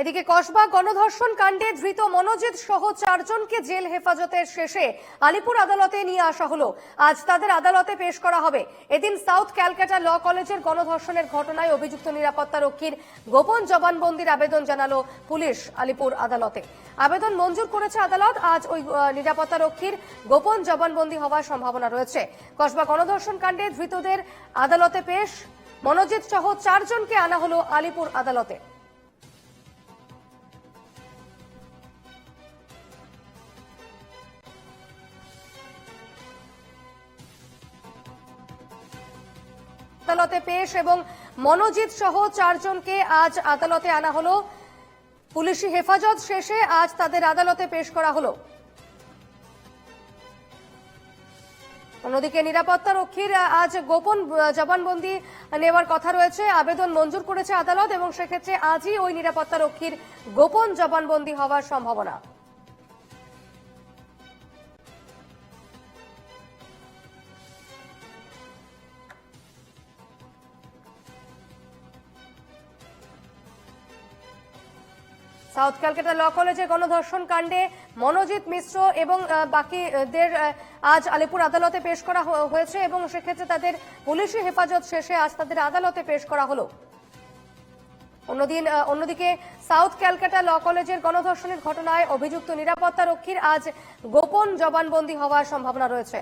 এদিকে কসবা গণধর্ষণ কাণ্ডে ধৃত মনোজিৎ সহ চারজনকে জেল হেফাজতের শেষে আলিপুর আদালতে নিয়ে আসা হলো। আজ তাদের আদালতে পেশ করা হবে। এদিন সাউথ ক্যালকাটা ল কলেজের গণধর্ষণের ঘটনায় অভিযুক্ত নিরাপত্তা রক্ষীর গোপন জবানবন্দির আবেদন জানালো পুলিশ আলিপুর আদালতে। আবেদন মঞ্জুর করেছে আদালত। আজ ওই নিরাপত্তা রক্ষীর গোপন জবানবন্দি হওয়ার সম্ভাবনা রয়েছে। কসবা গণধর্ষণ কাণ্ডে ধৃতদের আদালতে পেশ। মনোজিৎ সহ চারজনকে আনা হলো আলিপুর আদালতে। আদালতে পেশ এবং মনোজিৎ সহ চারজনকে আজ আদালতে আনা হলো। পুলিশি হেফাজত শেষে আজ তাদের আদালতে পেশ করা হলো। অন্যদিকে নিরাপত্তা রক্ষীর আজ গোপন জবানবন্দি নেওয়ার কথা রয়েছে। আবেদন মঞ্জুর করেছে আদালত এবং সেক্ষেত্রে আজই ওই নিরাপত্তা রক্ষীর গোপন জবানবন্দি হওয়ার সম্ভাবনা। সাউথ ক্যালকাটা ল কলেজে গণধর্ষণ কাণ্ডে মনোজিৎ মিশ্র এবং বাকিদের আজ আলিপুর আদালতে পেশ করা হয়েছে এবং সেক্ষেত্রে তাদের পুলিশি হেফাজত শেষে আজ তাদের আদালতে পেশ করা হলো। অন্যদিন অন্যদিকে সাউথ ক্যালকাটা ল কলেজের গণধর্ষণের ঘটনায় অভিযুক্ত নিরাপত্তা রক্ষীর আজ গোপন জবানবন্দি হওয়ার সম্ভাবনা রয়েছে।